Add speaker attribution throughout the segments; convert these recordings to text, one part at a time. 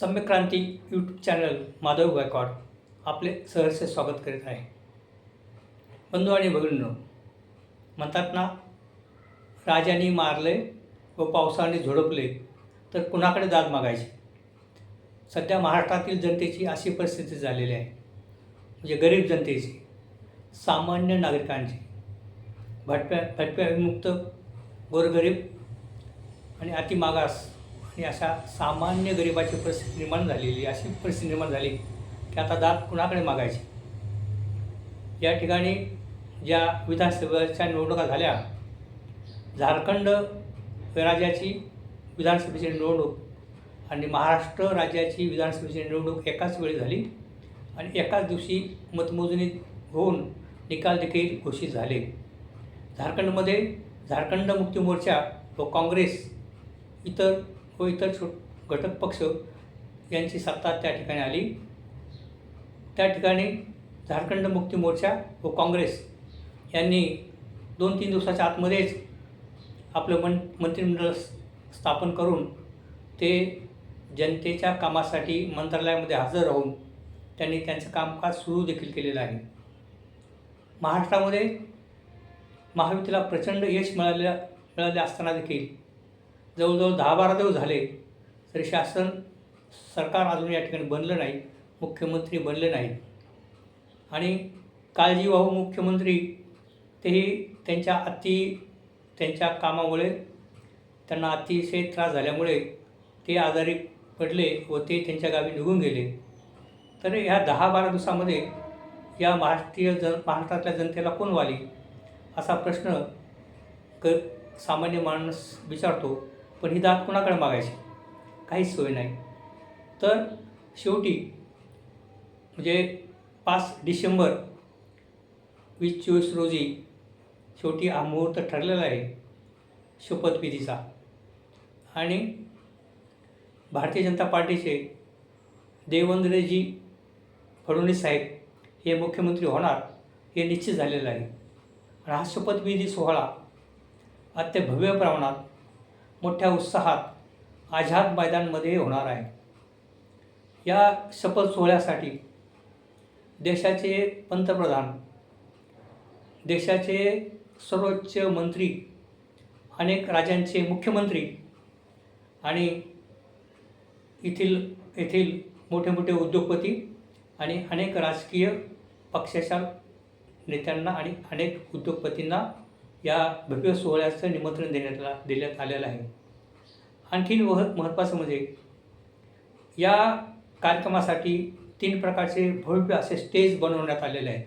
Speaker 1: सम्यक्रांती YouTube channel Madhav Gaikwad आपले सहर्ष स्वागत करीत आहे. बंधू आणि भगिनींनो म्हणतात ना राजाने मारले व पावसाने झोडपले तर कुणाकडे दाद मागायची? सध्या महाराष्ट्रातील जनतेची अशी परिस्थिती झालेली आहे. म्हणजे गरीब जनतेची सामान्य नागरिकांची. भटप्या भटप्या विमुक्त गोरगरीब आणि अतिमागास आणि अशा सामान्य गरिबाची परिस्थिती निर्माण झालेली अशी परिस्थिती निर्माण झाली की आता दात कुणाकडे मागायची? या ठिकाणी ज्या विधानसभेच्या निवडणुका झाल्या झारखंड राज्याची विधानसभेची निवडणूक आणि महाराष्ट्र राज्याची विधानसभेची निवडणूक एकाच वेळी झाली आणि एकाच दिवशी मतमोजणी होऊन निकाल देखील घोषित झाले. झारखंडमध्ये झारखंड मुक्ती मोर्चा व काँग्रेस इतर व इतर छो घटक पक्ष यांची सत्ता त्या ठिकाणी आली. त्या ठिकाणी झारखंड मुक्ती मोर्चा व काँग्रेस यांनी दोन तीन दिवसाच्या आतमध्येच आपलं मन मंत्रिमंडळ स्थापन करून ते जनतेच्या कामासाठी मंत्रालयामध्ये हजर राहून त्यांनी त्यांचं कामकाज सुरू देखील केलेलं आहे. महाराष्ट्रामध्ये महायुतीला प्रचंड यश मिळाले मिळाले असताना देखील जवळजवळ दहा बारा दिवस झाले तरी शासन सरकार अजून या ठिकाणी बनलं नाही मुख्यमंत्री बनले नाहीत. आणि काळजीवाहू मुख्यमंत्री तेही त्यांच्या अति त्यांच्या कामामुळे त्यांना अतिशय त्रास झाल्यामुळे ते आजारी पडले व ते त्यांच्या गावी निघून गेले. तर ह्या दहा बारा दिवसामध्ये या महाराष्ट्रीय जन महाराष्ट्रातल्या जनतेला कोण वाली? असा प्रश्न क सामान्य माणूस विचारतो. पण ही दात कोणाकडे मागायची? काहीच सोय नाही. तर शेवटी म्हणजे पाच डिसेंबर वीस चोवीस रोजी शेवटी हा मुहूर्त ठरलेला आहे शपथविधीचा आणि भारतीय जनता पार्टीचे देवेंद्रजी फडणवीस साहेब हे मुख्यमंत्री होणार हे निश्चित झालेलं आहे. आणि हा शपथविधी सोहळा अत्यभव्य प्रमाणात मोठ्या उत्साहात आझाद मैदानमध्ये होणार आहे. या शपथ सोहळ्यासाठी देशाचे पंतप्रधान देशाचे सर्वोच्च मंत्री अनेक राज्यांचे मुख्यमंत्री आणि येथील येथील मोठे मोठे उद्योगपती आणि अनेक राजकीय पक्षाच्या नेत्यांना आणि अनेक उद्योगपतींना या भव्य सोहळ्याचं निमंत्रण देण्यात देण्यात आलेलं आहे. आणखीन मह महत्त्वाचं म्हणजे या कार्यक्रमासाठी तीन प्रकारचे भव्य असे स्टेज बनवण्यात आलेले आहेत.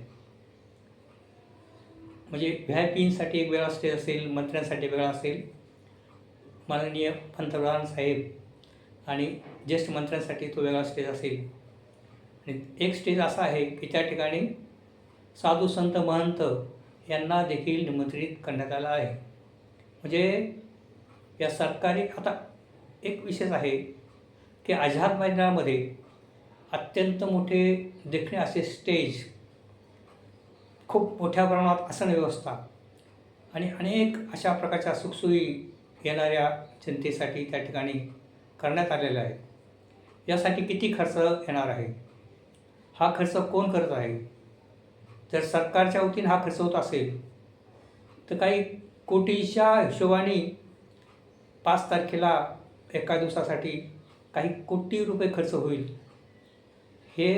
Speaker 1: म्हणजे व्ही आय एक वेगळा स्टेज असेल मंत्र्यांसाठी वेगळा असेल माननीय पंतप्रधान साहेब आणि ज्येष्ठ मंत्र्यांसाठी तो वेगळा स्टेज असेल. आणि एक स्टेज असा आहे की त्या ठिकाणी साधू संत महंत यांना देखील निमंत्रित करण्यात आलं आहे. म्हणजे या सरकारी आता एक विशेष आहे की आझाद मैदानामध्ये अत्यंत मोठे देखणे असे स्टेज खूप मोठ्या प्रमाणात आसन व्यवस्था आणि अनेक अशा प्रकारच्या सुखसोयी येणाऱ्या जनतेसाठी त्या ठिकाणी करण्यात आलेल्या आहे यासाठी किती खर्च येणार आहे? हा खर्च कोण करत आहे? जर सरकारच्या वतीनं हा खर्च होत असेल तर काही कोटीच्या हिशोबाने पाच तारखेला एका दिवसासाठी काही कोटी रुपये खर्च होईल. हे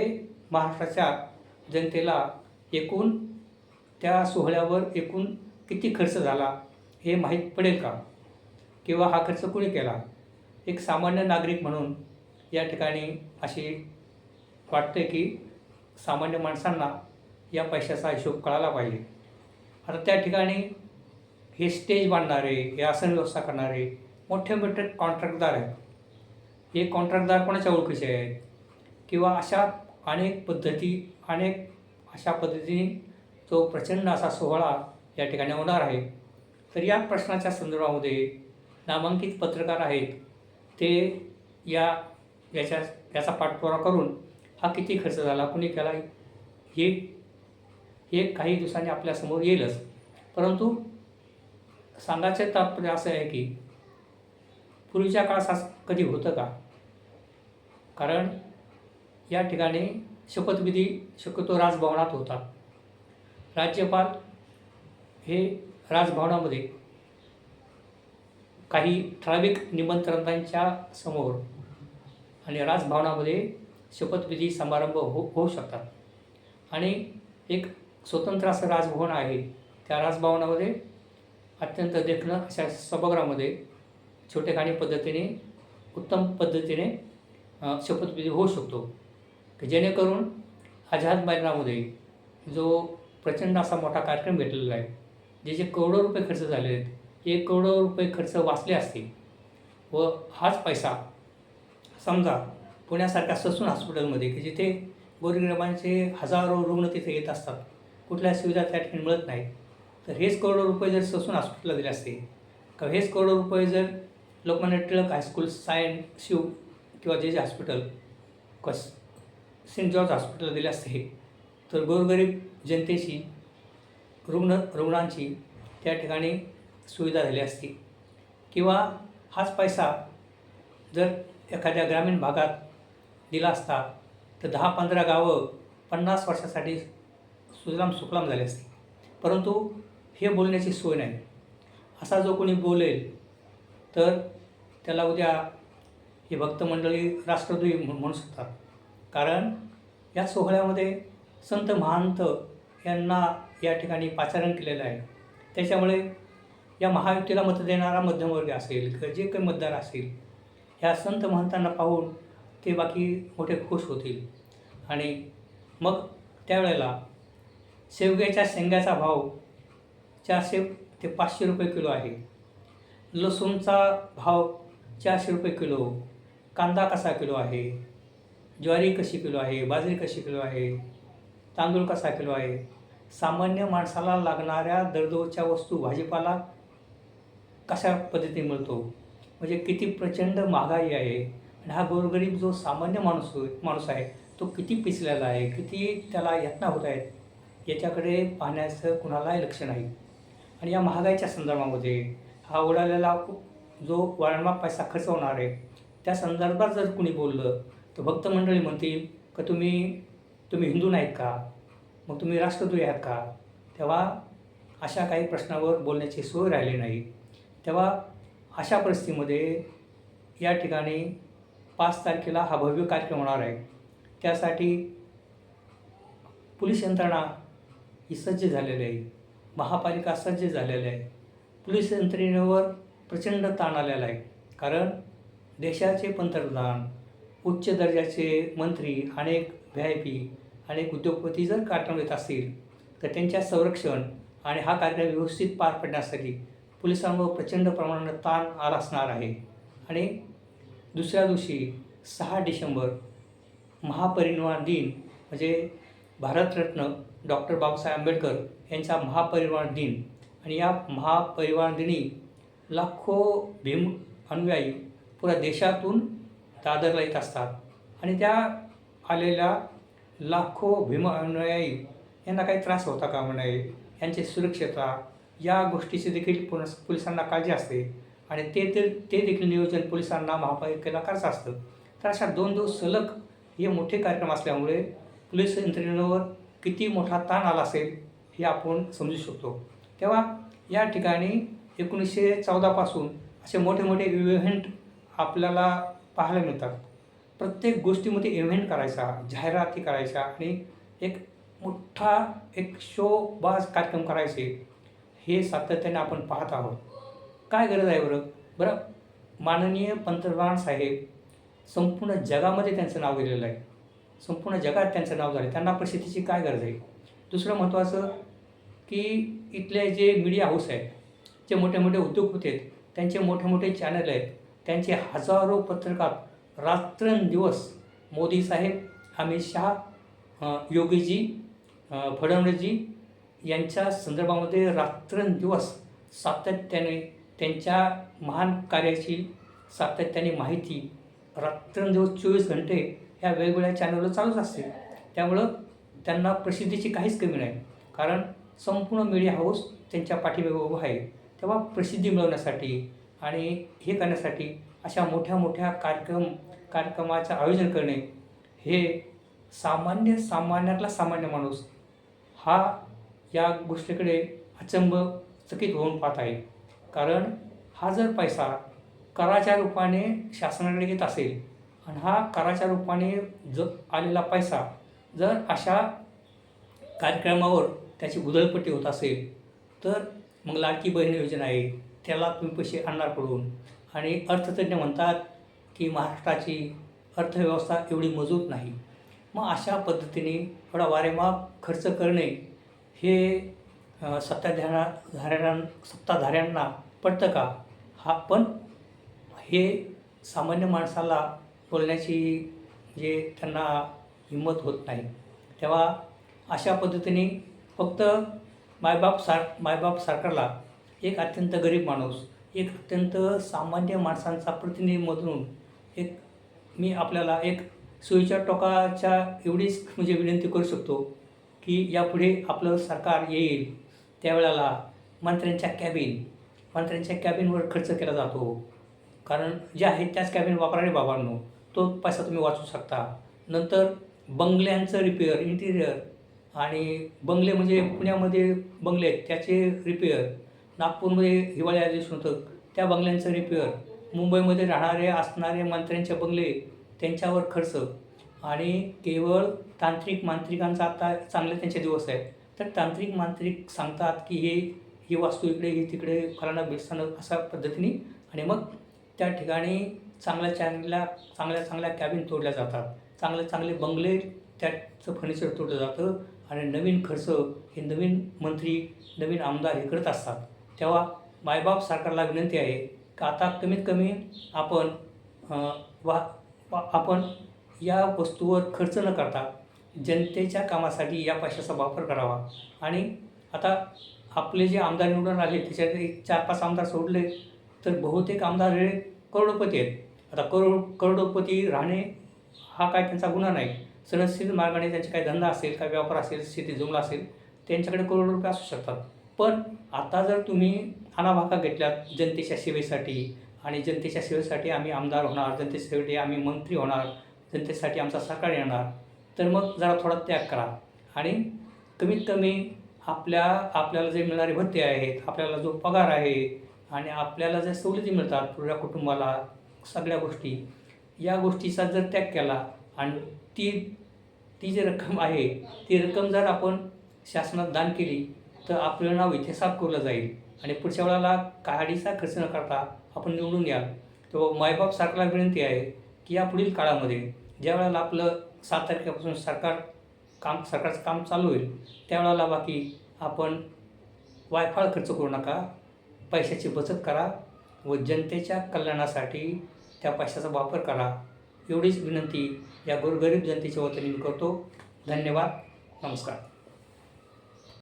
Speaker 1: महाराष्ट्राच्या जनतेला एकूण त्या सोहळ्यावर एकूण किती खर्च झाला हे माहीत पडेल का? किंवा हा खर्च कुणी केला? एक सामान्य नागरिक म्हणून या ठिकाणी अशी वाटते की सामान्य माणसांना या पैशाचा हिशोब कळाला पाहिजे. आता त्या ठिकाणी हे स्टेज बांधणारे हे आसन व्यवस्था करणारे मोठे मोठे कॉन्ट्रॅक्टदार आहेत. हे कॉन्ट्रॅक्टदार कोणाच्या ओळखीचे आहेत? किंवा अशा अनेक पद्धती अनेक अशा पद्धतीने तो प्रचंड असा सोहळा या ठिकाणी होणार आहे. तर या प्रश्नाच्या संदर्भामध्ये नामांकित पत्रकार आहेत ते या याच्या याचा पाठपुरावा करून हा किती खर्च झाला कुणी केला हे हे काही दिवसांनी आपल्यासमोर येईलच. परंतु सांगायचं तात्पर्य असं आहे की पूर्वीच्या काळात असं कधी होतं का? कारण या ठिकाणी शपथविधी शक्यतो राजभवनात होतात राज्यपाल हे राजभवनामध्ये काही ठराविक निमंत्रणांच्या समोर आणि राजभवनामध्ये शपथविधी समारंभ हो होऊ शकतात. आणि एक स्वतंत्र असं राजभवन आहे. त्या राजभवनामध्ये अत्यंत देखणं अशा सभागृहामध्ये छोटेखानी पद्धतीने उत्तम पद्धतीने शपथविधी होऊ शकतो. की जेणेकरून आझाद मैदानामध्ये जो प्रचंड असा मोठा कार्यक्रम घेतलेला आहे जे जे करोडो रुपये खर्च झाले आहेत एक करोडो रुपये खर्च वाचले असतील व हाच पैसा समजा पुण्यासारख्या ससून हॉस्पिटलमध्ये की जिथे गोरगरिबांचे हजारो रुग्ण तिथे येत असतात कुठल्या सुविधा त्या ठिकाणी मिळत नाही तर हेच करोडो रुपये जर ससून हॉस्पिटलला दिले असते किंवा हेच करोडो रुपये जर लोकमान्य टिळक हायस्कूल सायन शिव किंवा जे जे हॉस्पिटल कस सेंट जॉर्ज हॉस्पिटलला दिले असते तर गोरगरीब जनतेची रुग्ण रुग्णांची त्या ठिकाणी सुविधा झाली असती. किंवा हाच पैसा जर एखाद्या ग्रामीण भागात दिला असता तर दहा पंधरा गावं पन्नास वर्षासाठी सुजलाम सुफलाम झाले असते. परंतु हे बोलण्याची सोय नाही. असा जो कोणी बोलेल तर त्याला उद्या ही भक्तमंडळी राष्ट्रद्रोही म्हणू शकतात. कारण या सोहळ्यामध्ये संत महंत यांना या ठिकाणी पाचारण केलेलं आहे. त्याच्यामुळे या महायुतीला मत देणारा मध्यमवर्ग असेल किंवा जे काही मतदार असेल ह्या संत महंतांना पाहून ते बाकी मोठे खुश होतील. आणि मग त्यावेळेला शेवग्याच्या शेंगाचा भाव चारशे ते पाचशे रुपये किलो आहे. लसूणचा भाव चारशे रुपये किलो. कांदा कसा किलो आहे? ज्वारी कशी किलो आहे? बाजरी कशी किलो आहे? तांदूळ कसा किलो आहे? सामान्य माणसाला लागणाऱ्या दरदोरच्या वस्तू भाजीपाला कशा पद्धतीने मिळतो? म्हणजे किती प्रचंड महागाई आहे आणि हा गोरगरीब जो सामान्य माणूस माणूस आहे तो किती पिचलेला आहे? किती त्याला यातना होत आहेत? याच्याकडे पाहण्याचं कुणालाही लक्ष नाही. आणि या महागाईच्या संदर्भामध्ये हा उडालेला जो वारंवार पैसा खर्च होणार आहे त्या संदर्भात जर कुणी बोललं तर भक्त मंडळी म्हणतील का तुम्ही तुम्ही हिंदू नाहीत का? मग तुम्ही राष्ट्रद्रोही आहात का? तेव्हा अशा काही प्रश्नावर बोलण्याची सोय राहिली नाही. तेव्हा अशा परिस्थितीमध्ये या ठिकाणी पाच तारखेला हा भव्य कार्यक्रम होणार आहे. त्यासाठी पोलीस यंत्रणा ही सज्ज झालेली आहे महापालिका सज्ज झालेली आहे पोलीस यंत्रणेवर प्रचंड ताण आलेला आहे. कारण देशाचे पंतप्रधान उच्च दर्जाचे मंत्री अनेक व्ही आय पी अनेक उद्योगपती जर कार्यक्रम येत असतील तर त्यांच्या संरक्षण आणि हा कार्यक्रम व्यवस्थित पार पडण्यासाठी पोलिसांवर प्रचंड प्रमाणात ताण आला असणार आहे. आणि दुसऱ्या दिवशी सहा डिसेंबर महापरिनिर्वाण दिन म्हणजे भारतरत्न डॉक्टर बाबासाहेब आंबेडकर यांचा महापरिवार दिन. आणि या महापरिवार दिनी लाखो भीम अनुयायी पुऱ्या देशातून दादरला येत असतात. आणि त्या आलेल्या लाखो भीम अनुयायी यांना काही त्रास होता का नये यांची सुरक्षता या गोष्टीची देखील पोलीस पोलिसांना काळजी असते. आणि ते ते ते देखील नियोजन पोलिसांना महापालिकेला करायचं असतं. तर अशा दोन दिवस सलग हे मोठे कार्यक्रम असल्यामुळे पोलीस यंत्रणेवर किती मोठा ताण आला असेल हे आपण समजू शकतो. तेव्हा या ठिकाणी एकोणीसशे चौदापासून असे मोठे मोठे इव्हेंट आपल्याला पाहायला मिळतात. प्रत्येक गोष्टीमध्ये इव्हेंट करायचा जाहिराती करायच्या आणि एक मोठा एक शोबाज कार्यक्रम करायचे हे सातत्याने आपण पाहत आहोत. काय गरज आहे बरं? बरं माननीय पंतप्रधान साहेब संपूर्ण जगामध्ये त्यांचं नाव गेलेलं आहे. संपूर्ण जगात त्यांचं नाव झालं. त्यांना प्रसिद्धीची काय गरज आहे? दुसरं महत्त्वाचं की इथले जे मीडिया हाऊस आहेत जे मोठे मोठे उद्योगपती आहेत त्यांचे मोठे मोठे चॅनल आहेत त्यांचे हजारो पत्रकार रात्रंदिवस मोदी साहेब अमित शहा योगीजी फडणवीसजी यांच्या संदर्भामध्ये रात्रंदिवस सातत्याने त्यांच्या महान कार्याची सातत्याने माहिती रात्रंदिवस चोवीस घंटे ह्या वेगवेगळ्या चॅनलवर चालूच असते त्यामुळं त्यांना प्रसिद्धीची काहीच कमी नाही. कारण संपूर्ण मीडिया हाऊस त्यांच्या पाठीमागे उभं आहे. तेव्हा प्रसिद्धी मिळवण्यासाठी आणि हे करण्यासाठी अशा मोठ्या मोठ्या कार्यक्रम कार्यक्रमाचं आयोजन करणे हे सामान्य सामान्यातला सामान्य माणूस हा या गोष्टीकडे अचंब चकित होऊन पाहत आहे. कारण हा जर पैसा कराच्या रूपाने शासनाकडे येत असेल आणि हा कराच्या रूपाने जो आलेला पैसा जर अशा कार्यक्रमावर त्याची उधळपट्टी होत असेल तर मग लाडकी बहीण योजना आहे त्याला तुम्ही पैसे आणणार पडून. आणि अर्थतज्ञ म्हणतात की महाराष्ट्राची अर्थव्यवस्था एवढी मजबूत नाही. मग अशा पद्धतीने थोडा वारेमाप खर्च करणे हे सत्ताधारा सत्ताधाऱ्या धाऱ्यां सत्ताधाऱ्यांना पडतं का? हा पण हे सामान्य माणसाला बोलण्याची जे त्यांना हिंमत होत नाही. तेव्हा अशा पद्धतीने फक्त मायबाप सार मायबाप सरकारला एक अत्यंत गरीब माणूस एक अत्यंत सामान्य माणसांचा प्रतिनिधी म्हणून एक मी आपल्याला एक सोयीच्या टोकाच्या एवढीच म्हणजे विनंती करू शकतो की यापुढे आपलं सरकार येईल. त्यावेळेला मंत्र्यांच्या कॅबिन मंत्र्यांच्या कॅबिनवर खर्च केला जातो. कारण जे आहेत त्याच कॅबिन वापरा रे बाबांनो. तो पैसा तुम्ही वाचू शकता. नंतर बंगल्यांचं रिपेअर इंटिरियर आणि बंगले म्हणजे पुण्यामध्ये बंगले आहेत त्याचे रिपेअर नागपूरमध्ये हिवाळी अधिवेशन होतं त्या बंगल्यांचं रिपेअर मुंबईमध्ये राहणारे असणारे मंत्र्यांचे बंगले त्यांच्यावर खर्च आणि केवळ तांत्रिक मांत्रिकांचा आता चांगले त्यांचे दिवस आहेत. तर तांत्रिक मांत्रिक सांगतात की हे ही वास्तू इकडे ही तिकडे फलाना बेटस्थानं अशा पद्धतीने आणि मग त्या ठिकाणी चांगल्या चांगल्या चांगल्या चांगल्या कॅबिन तोडल्या जातात. चांगले चांगले बंगले त्याचं फर्निचर तोडलं जातं आणि नवीन खर्च हे नवीन मंत्री नवीन आमदार हे करत असतात. तेव्हा मायबाप सरकारला विनंती आहे की आता कमीत कमी आपण वा वा- आपण या वस्तूवर खर्च न करता जनतेच्या कामासाठी या पैशाचा वापर करावा. आणि आता आपले जे आमदार निवडून आले त्याच्यात एक चार पाच आमदार सोडले तर बहुतेक आमदार हे करोडपती आहेत. आता करोड करोडोपती राहणे हा काय त्यांचा गुन्हा नाही. सनदशील मार्गाने त्यांचे काही धंदा असेल काही व्यापार असेल शेती जुमला असेल त्यांच्याकडे करोड रुपये असू शकतात. पण आता जर तुम्ही आणाभाका घेतल्यात जनतेच्या सेवेसाठी आणि जनतेच्या सेवेसाठी आम्ही आमदार होणार जनतेसाठी आम्ही मंत्री होणार जनतेसाठी आमचा सरकार येणार तर मग जरा थोडा त्याग करा. आणि कमीत कमी आपल्या आपल्याला जे मिळणारे भत्ते आहेत आपल्याला जो पगार आहे आणि आपल्याला ज्या सवलती मिळतात पुऱ्या कुटुंबाला सगळ्या गोष्टी. या गोष्टीचा जर त्याग केला आणि ती ती जी रक्कम आहे ती रक्कम जर आपण शासनात दान केली तर आपलं नाव इथे साफ केलं जाईल. आणि पुढच्या वेळेला काडीचा खर्च न करता आपण निवडून याल. तो मायबाप सरकारला विनंती आहे की या पुढील काळामध्ये ज्या वेळेला आपलं सात तारखेपासून सरकार काम सरकारचं काम चालू होईल त्यावेळेला बाकी आपण वायफाळ खर्च करू नका. पैशाची बचत करा. व जनतेच्या कल्याणासाठी त्या पैशाचा वापर करा. एवढीच विनंती या गोरगरीब जनतेच्या वतीने मी करतो. धन्यवाद. नमस्कार.